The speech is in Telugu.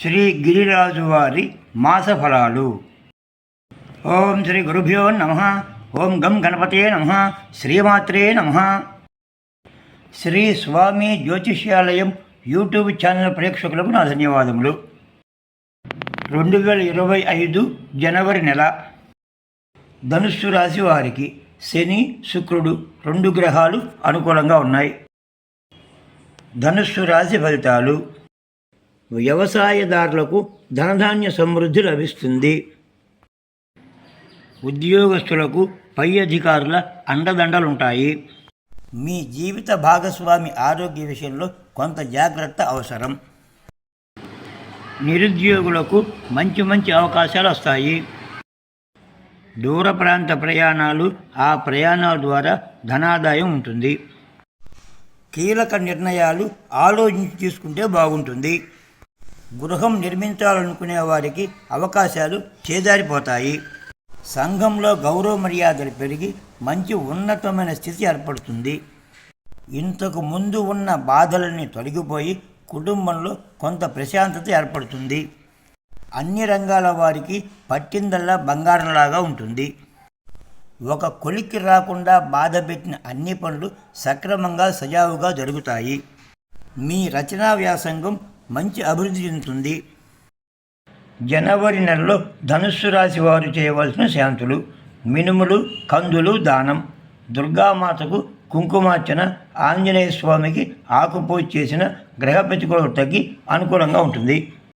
శ్రీ గిరిరాజు వారి మాసఫలాలు. ఓం శ్రీ గురుభ్యో నమ. ఓం గం గణపతే నమ. శ్రీమాత్రే నమ. శ్రీ స్వామి జ్యోతిష్యాలయం యూట్యూబ్ ఛానల్ ప్రేక్షకులకు నా ధన్యవాదములు. రెండు వేల ఇరవై ఐదు జనవరి నెల ధనుస్సు రాశి వారికి శని శుక్రుడు రెండు గ్రహాలు అనుకూలంగా ఉన్నాయి. ధనుస్సు రాశి ఫలితాలు వ్యవసాయదారులకు ధనధాన్య సమృద్ధి లభిస్తుంది. ఉద్యోగస్తులకు పై అధికారుల అండదండలుంటాయి. మీ జీవిత భాగస్వామి ఆరోగ్య విషయంలో కొంత జాగ్రత్త అవసరం. నిరుద్యోగులకు మంచి మంచి అవకాశాలు వస్తాయి. దూర ప్రాంత ప్రయాణాలు ఆ ప్రయాణాల ద్వారా ధనాదాయం ఉంటుంది. కీలక నిర్ణయాలు ఆలోచించి తీసుకుంటే బాగుంటుంది. గృహం నిర్మించాలనుకునే వారికి అవకాశాలు చేదారిపోతాయి సంఘంలో గౌరవ మర్యాదలు పెరిగి మంచి ఉన్నతమైన స్థితి ఏర్పడుతుంది. ఇంతకు ముందు ఉన్న బాధలన్నీ తొలగిపోయి కుటుంబంలో కొంత ప్రశాంతత ఏర్పడుతుంది. అన్ని రంగాల వారికి పట్టిందల్లా బంగారంలాగా ఉంటుంది. ఒక కొలిక్కి రాకుండా బాధ పెట్టిన అన్ని పనులు సక్రమంగా సజావుగా జరుగుతాయి. మీ రచనా వ్యాసంగం మంచి అభివృద్ధి చెందుతుంది. జనవరి నెలలో ధనుస్సు రాశి వారు చేయవలసిన శాంతులు మినుములు కందులు దానం దుర్గామాతకు కుంకుమార్చన ఆంజనేయ స్వామికి ఆకుపూజ చేసిన గ్రహ ప్రతికూలత తగ్గి అనుకూలంగా ఉంటుంది.